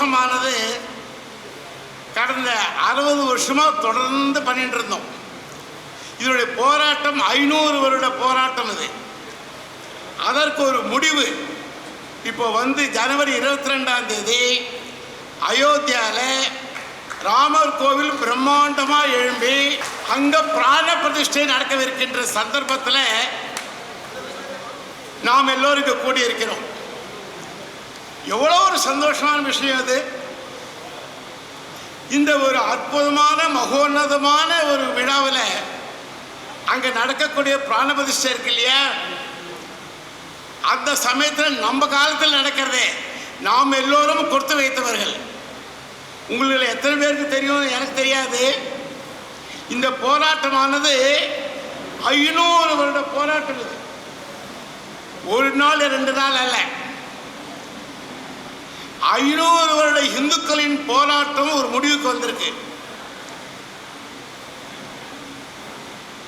மோசமானது கடந்த அறுபது வருஷமாக தொடர்ந்து பண்ணிட்டு இருந்தோம். இதனுடைய போராட்டம் ஐநூறு வருட போராட்டம் இது. அதற்கு ஒரு முடிவு. இப்போ வந்து ஜனவரி இருபத்தி ரெண்டாம் தேதி அயோத்தியாவில் ராமர் கோவில் பிரம்மாண்டமாக எழும்பி அங்கே பிராண பிரதிஷ்டை நடக்கவிருக்கின்ற சந்தர்ப்பத்தில் நாம் எல்லோரும் இங்கே கூடியிருக்கிறோம். எவ்வளோ ஒரு சந்தோஷமான விஷயம் அது. இந்த ஒரு அற்புதமான மகோன்னதமான ஒரு விழாவில் அங்கே நடக்கக்கூடிய பிராணபதிஷ்டை இருக்கு இல்லையா? அந்த சமயத்தில் நம்ம காலத்தில் நடக்கிறதே நாம் எல்லோரும் கொடுத்து வைத்தவர்கள். உங்களில் எத்தனை பேருக்கு தெரியும்? எனக்கு தெரியாது. இந்த போராட்டமானது ஐநூறு வருட போராட்டம் இது. ஒரு நாள் ரெண்டு நாள் அல்ல. ஐநூறு வருட இந்துக்களின் போராட்டம் ஒரு முடிவுக்கு வந்திருக்கு.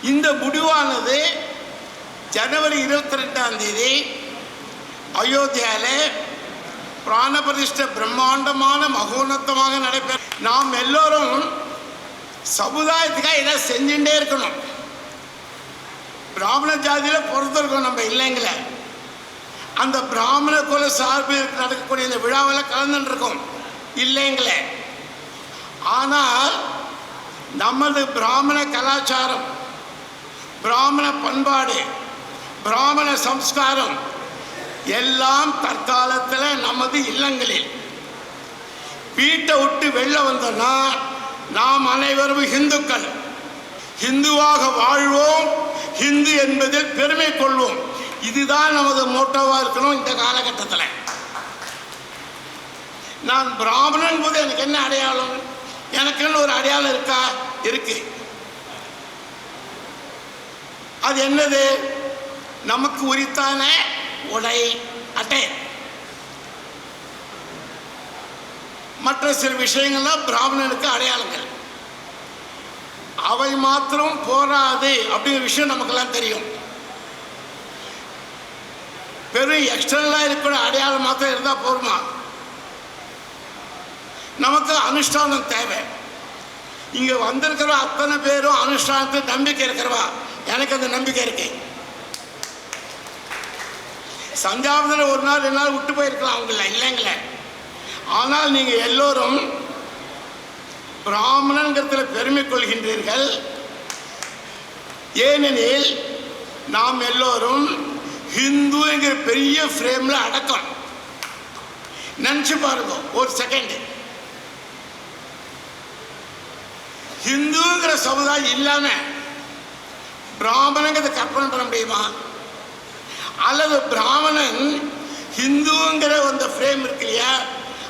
இந்த முடிவானது ஜனவரி இருபத்தி ரெண்டாம் தேதி அயோத்தியாவில் பிராணபிரதிஷ்ட பிரம்மாண்டமான மகோன்னதமாக நடைபெற நாம் எல்லோரும் சமுதாயத்துக்காக இதை செஞ்சுட்டே இருக்கணும். பிராமண ஜாதியில் பொறுத்திருக்கோம் நம்ம இல்லைங்களே. அந்த பிராமண குல சார்பில் நடக்கக்கூடிய இந்த விழாவில் கலந்துட்டு இருக்கோம் இல்லைங்களே? ஆனால் நமது பிராமண கலாச்சாரம் பிராமண பண்பாடு பிராமண சம்ஸ்காரம் எல்லாம் தற்காலத்தில் நமது இல்லங்களில். வீட்டை விட்டு வெளில வந்தோம்னா நாம் அனைவரும் இந்துக்கள். இந்துவாக வாழ்வோம். ஹிந்து என்பதில் பெருமை கொள்வோம். இதுதான் நமது மோட்டோவாக இருக்கணும் இந்த காலகட்டத்தில். நான் பிராமணன் போது எனக்கு என்ன அடையாளம்? எனக்குன்னு ஒரு அடையாளம் இருக்கா? இருக்கு. அது என்னது? நமக்கு உரித்தான உடை அட்டை. மற்ற சில விஷயங்கள்லாம் பிராமணனுக்கு அடையாளங்கள். அவை மாத்திரம் போராது அப்படிங்கிற விஷயம் நமக்கெல்லாம் தெரியும். வெறும் எக்ஸ்டர்னலாக இருக்கிற அடையாளம் மாத்திரம் இருந்தால் போருமா? நமக்கு அனுஷ்டானம் தேவை. இங்கே வந்திருக்கிற அத்தனை பேரும் அனுஷ்டானத்தை நம்பிக்கை இருக்கிறவா? எனக்கு அந்த நம்பிக்கை இருக்கு. சந்தியாவதில் ஒரு நாள் ரெண்டு நாள் விட்டு போயிருக்கலாம் அவங்கள இல்லைங்களே? ஆனால் நீங்கள் எல்லோரும் பிராமணங்கிறதுல பெருமை கொள்கின்றீர்கள். ஏனெனில் நாம் எல்லோரும் ஹிந்துங்கிற பெரிய ஃப்ரேம்ல அடக்கம். நினச்சி பாருங்க ஒரு செகண்ட் ஹிந்துங்கிற சமுதாயம் இல்லாம பிராமணங்கிறத கற்பனை பண்ண முடியுமா? அல்லது பிராமணன் ஹிந்துங்கிற அந்த ஃப்ரேம் இருக்கு இல்லையா?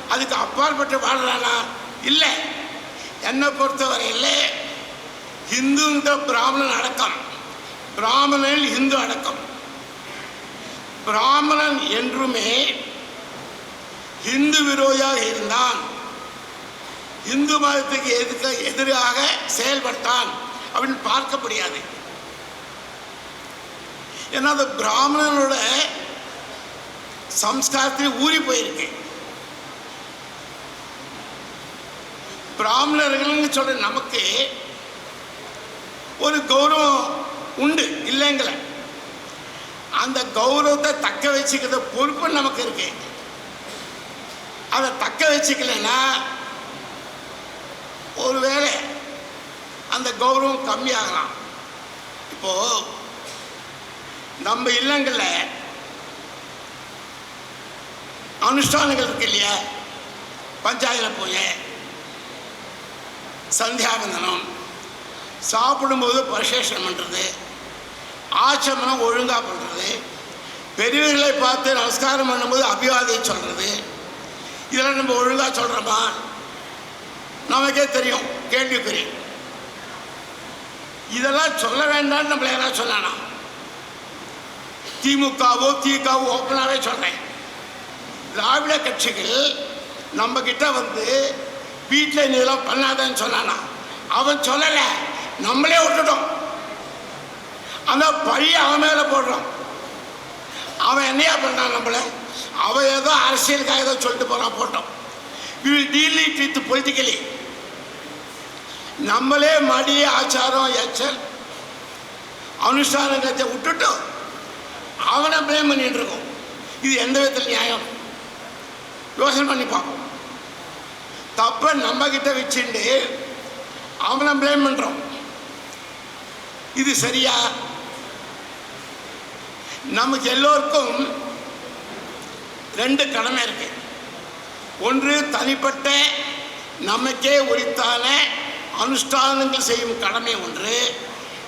அதுக்கு அப்பாற்பட்டு வாழ்றானா? இல்லை. என்னை பொறுத்தவரையில் ஹிந்துங்கிற பிராமணன் அடக்கம். பிராமணன் ஹிந்து அடக்கம். பிராமணன் என்றுமே ஹிந்து விரோதியாக இருந்தான். இந்து மதத்துக்கு எதிர்க்க எதிராக செயல்பட்டான் அப்படின்னு பார்க்க முடியாது. ஏன்னா அந்த பிராமணனோட சம்ஸ்காரத்தில் ஊறி போயிருக்கு. பிராமணர்கள்னு சொல்ற நமக்கு ஒரு கௌரவம் உண்டு இல்லைங்கள. அந்த கௌரவத்தை தக்க வச்சுக்கிற பொறுப்பு நமக்கு இருக்கு. அதை தக்க வச்சுக்கலைன்னா ஒருவேளை அந்த கௌரவம் கம்மியாகலாம். இப்போ நம்ம இல்லங்களில் அனுஷ்டானங்கள் இருக்கு இல்லையா? பஞ்சாயத்தில் பூஜை சந்தியாவந்தனம் சாப்பிடும்போது பரிசேஷனம் பண்ணுறது ஆச்சமனம் ஒழுங்காக பண்ணுறது. பெரியவர்களை பார்த்து நமஸ்காரம் பண்ணும்போது அபிவாதை சொல்கிறது இதெல்லாம் நம்ம ஒழுங்காக சொல்கிறோமா நமக்கே தெரியும். கேள்விக்குறி இதெல்லாம் சொல்ல வேண்டாம்னு நம்மளை யாராவது சொன்னானா? திமுகவோ திகாவோ ஓப்பனாகவே சொல்கிறேன் திராவிட கட்சிகள் நம்மக்கிட்ட வந்து வீட்டில் நீ இதெல்லாம் பண்ணாதன்னு சொன்னானா? அவன் சொல்லலை. நம்மளே விட்டுட்டோம். அந்த பழிய அவன் மேலே போடுறோம் அவன் என்னையா பண்ணான் நம்மளை? அவன் ஏதோ அரசியலுக்காக ஏதோ சொல்லிட்டு போகிறான் போட்டோம். we will deal it நம்மளே மடி ஆச்சாரம் எச்சல் அனுஷ்டானத்தை விட்டுட்டு அவனை ப்ளேம் பண்ணிட்டு இருக்கோம். இது எந்த விதத்தில் நியாயம்? யோசனை பண்ணி பார்ப்போம். தப்பை நம்ம கிட்ட வச்சுட்டு அவனை ப்ளேம் பண்ணுறோம் இது சரியா? நமக்கு எல்லோருக்கும் ரெண்டு கடமை இருக்கு. ஒன்று தனிப்பட்ட நமக்கே உரித்தான அனுஷ்டானங்கள் செய்யும் கடமை ஒன்று.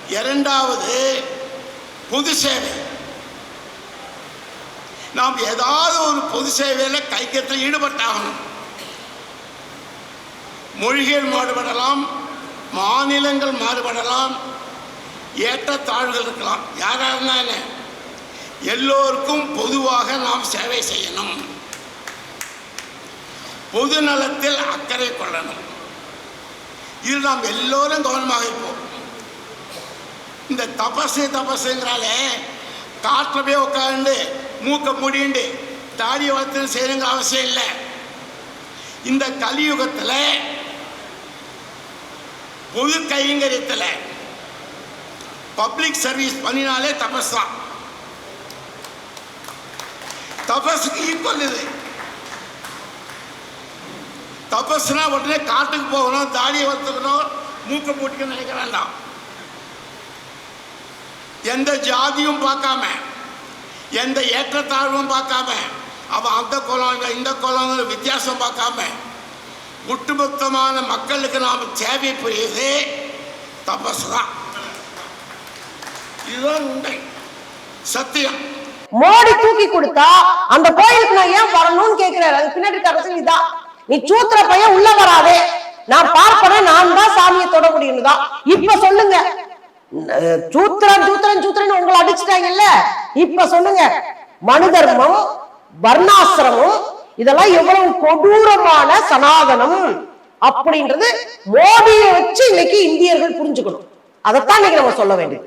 இரண்டாவது பொது சேவை. நாம் ஏதாவது ஒரு பொது சேவையில் கைக்கத்தில் ஈடுபட்டாகணும். மொழிகள் மாறுபடலாம் மாநிலங்கள் மாறுபடலாம் ஏற்றத்தாழ்வுகள் இருக்கலாம். யாராக இருந்தால் என்ன? எல்லோருக்கும் பொதுவாக நாம் சேவை செய்யணும். பொது நலத்தில் அக்கறை கொள்ளணும். இது நாம் எல்லோரும் கவனமாக இருப்போம். இந்த தபசு தபசுங்கிறாலே காட்டில் போய் உட்காந்து மூக்க முடிண்டு தாடி வளர்த்து செய்யணுங்கிற அவசியம் இல்லை. இந்த கலியுகத்தில் பொது கைங்கரியத்தில் பப்ளிக் சர்வீஸ் பண்ணினாலே தபஸ் தான். தபஸுக்கு ஈக்குவல் இது தபஸ்னா உடனே காட்டுக்கு போகணும் தாடியை வளர்த்துக்கணும் மூக்க போட்டுக்கணும் நினைக்க வேண்டாம். எந்த ஜாதியும் பார்க்காம எந்த ஏற்றத்தாழ்வும் பார்க்காம அவன் அந்த குலம் இந்த குளம் வித்தியாசம் பார்க்காம ஒட்டுமொத்தமான மக்களுக்கு நாம் சேவை புரியுது தபஸ் தான் இதுதான் உண்மை. சத்தியம். மோடி தூக்கி கொடுத்தா அந்த கோயிலுக்கு நான் ஏன் வரணும்னு கேட்கிறாரு. அது பின்னாடி இருக்க அரசியல் நீ சூத்திர பையன் உள்ள வராதே. நான் பார்ப்பேன்? நான் தான் சாமியை தொட முடியும் தான் இப்ப சொல்லுங்க. சூத்திரன் சூத்திரன் சூத்திரன் உங்களை அடிச்சுட்டாங்கல்ல? இப்ப சொல்லுங்க. மனு தர்மம் வர்ணாசிரமம் இதெல்லாம் எவ்வளவு கொடூரமான சனாதனம் அப்படின்றது மோடியை வச்சு இன்னைக்கு இந்தியர்கள் புரிஞ்சுக்கணும். அதைத்தான் இன்னைக்கு நம்ம சொல்ல வேண்டியது.